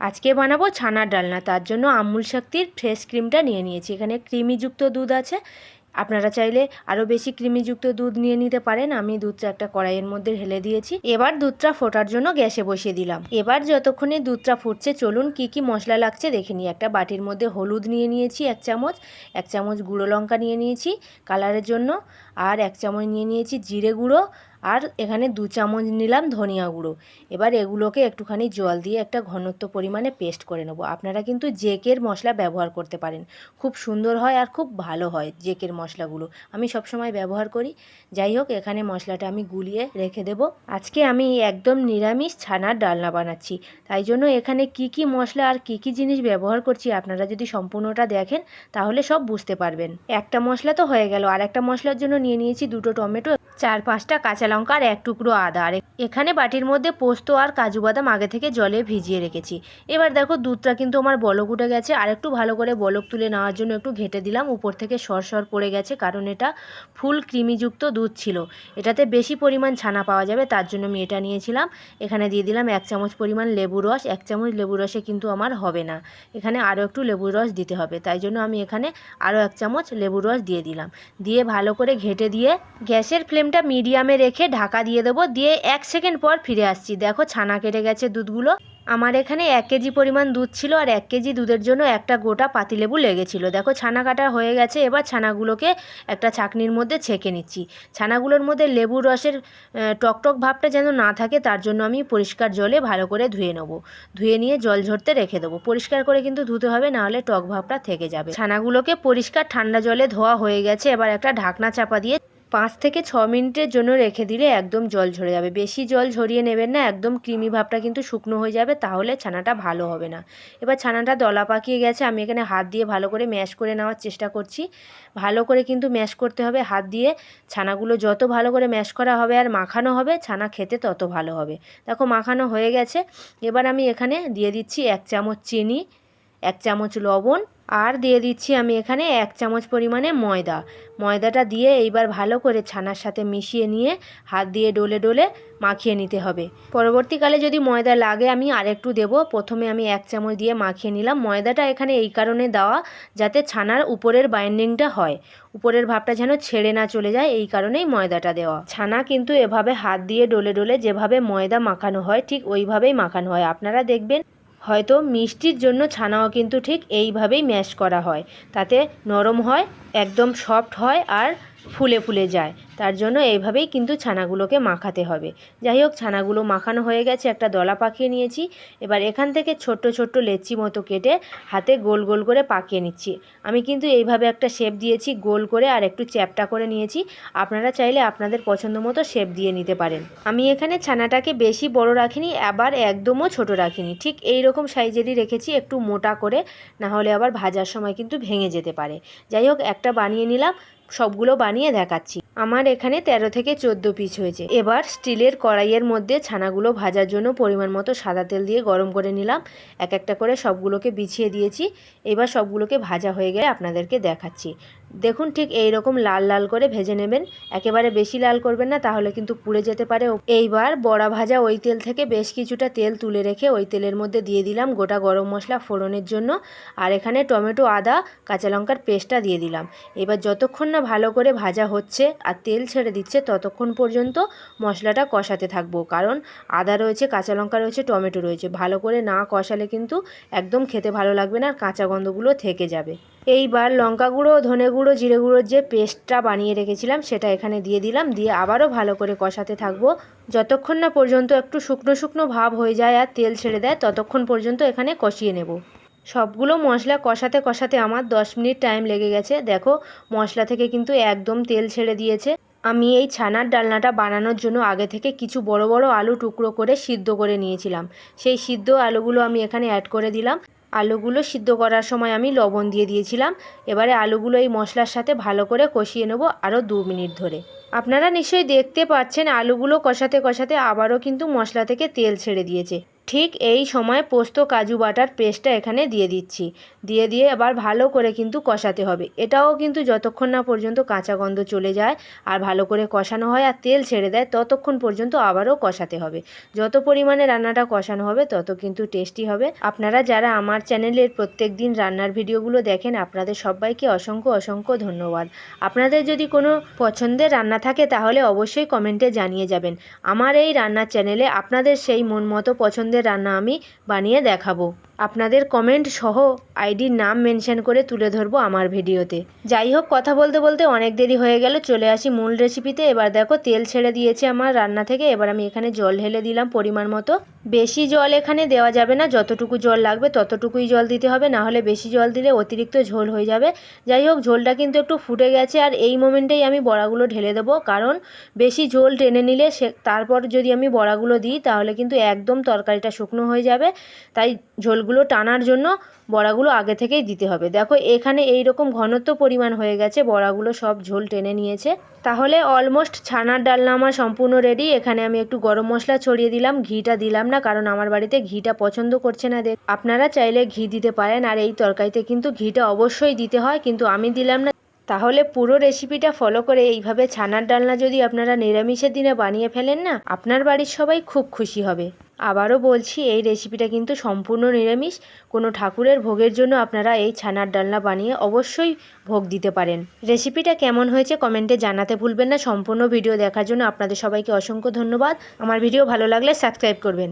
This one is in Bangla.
আজকে বানাবো ছানার ডালনা। তার জন্য আমুল শক্তির ফ্রেশ ক্রিমটা নিয়ে নিয়েছি। এখানে ক্রিমিযুক্ত দুধ আছে। আপনারা চাইলে আরও বেশি ক্রিমিযুক্ত দুধ নিয়ে নিতে পারেন। আমি দুধটা একটা কড়াইয়ের মধ্যে ঢেলে দিয়েছি। এবার দুধটা ফোটার জন্য গ্যাসে বসিয়ে দিলাম। এবার যতক্ষণে দুধটা ফুটছে, চলুন কি কি মশলা লাগছে দেখে নিই। একটা বাটির মধ্যে হলুদ নিয়ে নিয়েছি এক চামচ এক চামচ গুঁড়ো লঙ্কা নিয়ে নিয়েছি। কালারের জন্য আর এক চামচ নিয়ে নিয়েছি জিরে গুঁড়ো আর এখানে দু চামচ নিলাম ধনিয়া গুঁড়ো। এবার এগুলোকে একটুখানি জল দিয়ে একটা ঘনত্ব পরিমাণে পেস্ট করে নেব। আপনারা কিন্তু জেকের মশলা ব্যবহার করতে পারেন। খুব সুন্দর হয় আর খুব ভালো হয় জেকের মশলাগুলো। আমি সবসময় ব্যবহার করি। যাই হোক, এখানে মশলাটা আমি গুলিয়ে রেখে দেবো। আজকে আমি একদম নিরামিষ ছানার ডালনা বানাচ্ছি। তাই জন্য এখানে কি কি মশলা আর কি কি জিনিস ব্যবহার করছি আপনারা যদি সম্পূর্ণটা দেখেন, তাহলে সব বুঝতে পারবেন। একটা মশলা তো হয়ে গেল। আর একটা মশলার জন্য নিয়ে নিয়েছি দুটো টমেটো চার পাঁচটা কাঁচা লঙ্কা আর এক টুকরো আদা। আর এখানে বাটির মধ্যে পোস্ত আর কাজু বাদাম আগে থেকে জলে ভিজিয়ে রেখেছি। এবার দেখো দুধটা কিন্তু আমার বলক উঠে গেছে। আর একটু ভালো করে বলক তুলে নেওয়ার জন্য একটু ঘেটে দিলাম। উপর থেকে সরসর পড়ে গেছে কারণ এটা ফুল ক্রিমিযুক্ত দুধ ছিল। এটাতে বেশি পরিমাণ ছানা পাওয়া যাবে, তার জন্য আমি এটা নিয়েছিলাম। এখানে দিয়ে দিলাম এক চামচ পরিমাণ লেবু রস। এক চামচ লেবু রসে কিন্তু আমার হবে না। এখানে আরও একটু লেবুর রস দিতে হবে। তাই জন্য আমি এখানে আরও এক চামচ লেবুর রস দিয়ে দিলাম। দিয়ে ভালো করে ঘেটে দিয়ে গ্যাসের ফ্লেমটা মিডিয়ামে রেখে ঢাকা দিয়ে দেবো। দিয়ে এক সেকেন্ড পর ফিরে আসছি। দেখো ছানা কেটে গেছে দুধগুলো। আমার এখানে এক কেজি পরিমাণ দুধ ছিল আর এক কেজি দুধের জন্য একটা গোটা পাতিলেবু লেগেছিল। দেখো ছানা কাটা হয়ে গেছে। এবার ছানাগুলোকে একটা ছাকনির মধ্যে ছেঁকে নিচ্ছি। ছানাগুলোর মধ্যে লেবুর রসের টকটক ভাবটা যেন না থাকে, তার জন্য আমি পরিষ্কার জলে ভালো করে ধুয়ে নেব। ধুয়ে নিয়ে জল ঝরতে রেখে দেবো। পরিষ্কার করে কিন্তু ধুতে হবে, নাহলে টক ভাবটা থেকে যাবে। ছানাগুলোকে পরিষ্কার ঠান্ডা জলে ধোয়া হয়ে গেছে। এবার একটা ঢাকনা চাপা দিয়ে পাঁচ থেকে ছ মিনিটের জন্য রেখে দিলে একদম জল ঝরে যাবে। বেশি জল ঝরিয়ে নেবেন না, একদম ক্রিমি ভাবটা কিন্তু শুকনো হয়ে যাবে, তাহলে ছানাটা ভালো হবে না। এবার ছানাটা দলা পাকিয়ে গেছে, আমি এখানে হাত দিয়ে ভালো করে ম্যাশ করে নেওয়ার চেষ্টা করছি। ভালো করে কিন্তু ম্যাশ করতে হবে, হাত দিয়ে ছানাগুলো যত ভালো করে ম্যাশ করা হবে আর মাখানো হবে, ছানা খেতে তত ভালো হবে। দেখো মাখানো হয়ে গেছে, এবার আমি এখানে দিয়ে দিচ্ছি এক চামচ চিনি, এক চামচ লবণ আর দিয়ে দিচ্ছি আমি এখানে এক চামচ পরিমাণে ময়দা। ময়দাটা দিয়ে এইবার ভালো করে ছানার সাথে মিশিয়ে নিয়ে হাত দিয়ে ডলে ডলে মাখিয়ে নিতে হবে। পরবর্তীকালে যদি ময়দা লাগে আমি আরেকটু দেব। প্রথমে আমি এক চামচ দিয়ে মাখিয়ে নিলাম। ময়দাটা এখানে এই কারণে দেওয়া যাতে ছানার উপরের বাইন্ডিংটা হয়। উপরের ভাবটা যেন ছেড়ে না চলে যায়, এই কারণেই ময়দাটা দেওয়া। ছানা কিন্তু এভাবে হাত দিয়ে ডলে ডলে যেভাবে ময়দা মাখানো হয় ঠিক ওইভাবেই মাখানো হয়। আপনারা দেখবেন হয়তো মিষ্টির জন্য ছানাও কিন্তু ঠিক এইভাবেই ম্যাশ করা হয়। তাতে নরম হয়, একদম সফট হয় আর ফুলে ফুলে যায়। তার জন্য এইভাবেই কিন্তু ছানাগুলোকে মাখাতে হবে। যাই হোক, ছানাগুলো মাখানো হয়ে গেছে, একটা দলা পাকিয়ে নিয়েছি। এবার এখান থেকে ছোট্ট ছোট্ট লেচি মতো কেটে হাতে গোল গোল করে পাকিয়ে নিচ্ছি। আমি কিন্তু এইভাবে একটা শেপ দিয়েছি, গোল করে আর একটু চ্যাপটা করে নিয়েছি। আপনারা চাইলে আপনাদের পছন্দ মতো শেপ দিয়ে নিতে পারেন। আমি এখানে ছানাটাকে বেশি বড় রাখিনি, আবার একদমও ছোট রাখিনি। ঠিক এই রকম সাইজেরই রেখেছি, একটু মোটা করে, না হলে আবার ভাজার সময় কিন্তু ভেঙে যেতে পারে। যাই হোক, একটা বানিয়ে নিলাম। সবগুলো বানিয়ে দেখাচ্ছি। আমার এখানে ১৩ থেকে চোদ্দ পিস হয়েছে। এবার স্টিলের কড়াইয়ের মধ্যে ছানাগুলো ভাজার জন্য পরিমাণ মতো সাদা তেল দিয়ে গরম করে নিলাম। এক একটা করে সবগুলোকে বিছিয়ে দিয়েছি। এবার সবগুলোকে ভাজা হয়ে গেলে আপনাদেরকে দেখাচ্ছি। দেখুন ঠিক এই রকম লাল লাল করে ভেজে নেবেন। একেবারে বেশি লাল করবেন না, তাহলে কিন্তু পুড়ে যেতে পারে। এইবার বড়া ভাজা ওই তেল থেকে বেশ কিছুটা তেল তুলে রেখে ওই তেলের মধ্যে দিয়ে দিলাম গোটা গরম মশলা ফোড়নের জন্য। আর এখানে টমেটো, আদা, কাঁচা লঙ্কার পেস্টটা দিয়ে দিলাম। এবার যতক্ষণ না ভালো করে ভাজা হচ্ছে আর তেল ছেড়ে দিচ্ছে, ততক্ষণ পর্যন্ত মশলাটা কষাতে থাকব। কারণ আদা রয়েছে, কাঁচা লঙ্কা রয়েছে, টমেটো রয়েছে। ভালো করে না কষালে কিন্তু একদম খেতে ভালো লাগবে না আর কাঁচা গন্ধগুলো থেকে যাবে। এইবার লঙ্কা গুঁড়ো, ধনে গুঁড়ো, জিরে গুঁড়োর যে পেস্টটা বানিয়ে রেখেছিলাম, সেটা এখানে দিয়ে দিলাম। দিয়ে আবারও ভালো করে কষাতে থাকব। যতক্ষণ না পর্যন্ত একটু শুকনো শুকনো ভাব হয়ে যায় আর তেল ছেড়ে দেয়, ততক্ষণ পর্যন্ত এখানে কষিয়ে নেব। সবগুলো মশলা কষাতে কষাতে আমার দশ মিনিট টাইম লেগে গেছে। দেখো, মশলা থেকে কিন্তু একদম তেল ছেড়ে দিয়েছে। আমি এই ছানার ডালনাটা বানানোর জন্য আগে থেকে কিছু বড় বড় আলু টুকরো করে সিদ্ধ করে নিয়েছিলাম। সেই সিদ্ধ আলুগুলো আমি এখানে অ্যাড করে দিলাম। আলুগুলো সিদ্ধ করার সময় আমি লবণ দিয়ে দিয়েছিলাম। এবারে আলুগুলো এই মশলার সাথে ভালো করে কষিয়ে নেব আরও দু মিনিট ধরে। আপনারা নিশ্চয়ই দেখতে পাচ্ছেন, আলুগুলো কষাতে কষাতে আবারও কিন্তু মশলা থেকে তেল ছেড়ে দিয়েছে। ঠিক এই সময় পোস্ত, কাজু বাটার পেস্টটা এখানে দিয়ে দিচ্ছি। দিয়ে দিয়ে আবার ভালো করে কিন্তু কষাতে হবে। এটাও কিন্তু যতক্ষণ না পর্যন্ত কাঁচা গন্ধ চলে যায় আর ভালো করে কষানো হয় আর তেল ছেড়ে দেয়, ততক্ষণ পর্যন্ত আবারও কষাতে হবে। যত পরিমাণে রান্নাটা কষানো হবে, তত কিন্তু টেস্টি হবে। আপনারা যারা আমার চ্যানেলের প্রত্যেক দিন রান্নার ভিডিওগুলো দেখেন, আপনাদের সবাইকে অসংখ্য অসংখ্য ধন্যবাদ। আপনাদের যদি কোনো পছন্দের রান্না থাকে, তাহলে অবশ্যই কমেন্টে জানিয়ে যাবেন। আমার এই রান্নার চ্যানেলে আপনাদের সেই মন মতো পছন্দের রান্না আমি বানিয়ে দেখাবো। আপনাদের কমেন্ট সহ আইডির নাম মেনশন করে তুলে ধরবো আমার ভিডিওতে। যাই হোক কথা বলতে বলতে অনেক দেরি হয়ে গেল, চলে আসি মূল রেসিপিতে এবার দেখো, তেল ছেড়ে দিয়েছে আমার রান্না থেকে। এবার আমি এখানে জল ঢেলে দিলাম পরিমাণ মতো। বেশি জল এখানে দেওয়া যাবে না, যতটুকু জল লাগবে ততটুকুই জল দিতে হবে না হলে বেশি জল দিলে অতিরিক্ত ঝোল হয়ে যাবে। যাই হোক ঝোলটা কিন্তু একটু ফুটে গেছে, আর এই মোমেন্টেই আমি বড়াগুলো ঢেলে দেবো, কারণ বেশি ঝোল টেনে নিলে সে, তারপর যদি আমি বড়াগুলো দিই, তাহলে কিন্তু একদম তরকারিটা শুকনো হয়ে যাবে। তাই ঝোলগুলো টানার জন্য বড়াগুলো আগে থেকেই দিতে হবে। দেখো, এখানে এই রকম ঘনত্ব পরিমাণ হয়ে গেছে, বড়াগুলো সব ঝোল টেনে নিয়েছে। তাহলে অলমোস্ট ছানার ডালনা আমার সম্পূর্ণ রেডি এখানে আমি একটু গরম মশলা ছড়িয়ে দিলাম, ঘিটা দিলাম না, কারণ আমার বাড়িতে ঘিটা পছন্দ করছে না দেখ আপনারা চাইলে ঘি দিতে পারেন, আর এই তরকারিতে কিন্তু ঘিটা অবশ্যই দিতে হয়, কিন্তু আমি দিলাম না। তাহলে পুরো রেসিপিটা ফলো করে এইভাবে ছানার ডালনা যদি আপনারা নিরামিষের দিনে বানিয়ে ফেলেন না, আপনার বাড়ির সবাই খুব খুশি হবে। আবারও বলছি, এই রেসিপিটা কিন্তু সম্পূর্ণ নিরামিষ। কোনো ঠাকুরের ভোগের জন্য আপনারা এই ছানার ডালনা বানিয়ে অবশ্যই ভোগ দিতে পারেন। রেসিপিটা কেমন হয়েছে কমেন্টে জানাতে ভুলবেন না। সম্পূর্ণ ভিডিও দেখার জন্য আপনাদের সবাইকে অসংখ্য ধন্যবাদ। আমার ভিডিও ভালো লাগলে সাবস্ক্রাইব করবেন।